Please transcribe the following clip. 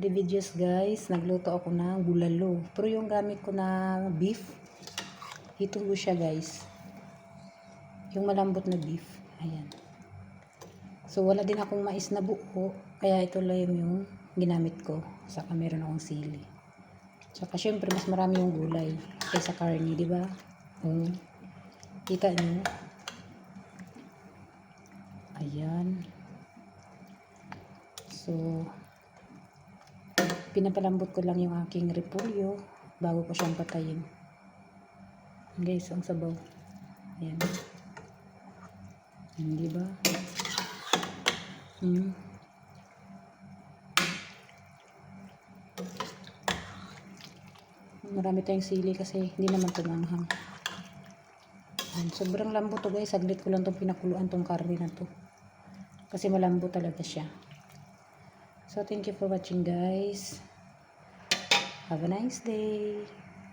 the videos guys, nagluto ako ng bulalo. Pero yung gamit ko na beef, ito siya guys. Yung malambot na beef. Ayan. So wala din akong mais na buo, kaya ito lang yung ginamit ko. Saka meron akong sili. Saka syempre mas marami yung gulay kaysa karne, di ba? Um, kita niyo. Ayan. So, pinapalambot ko lang yung aking repolyo bago ko siyang patayin. Guys, ang sabaw. Ayan. Hindi ba? Hmm. Marami tayong sili kasi hindi naman tumanghang. Ayan, Sobrang lambot to guys. Saglit ko lang itong pinakuluan tong karne na to. Kasi malambot talaga siya. So, thank you for watching guys. Have a nice day.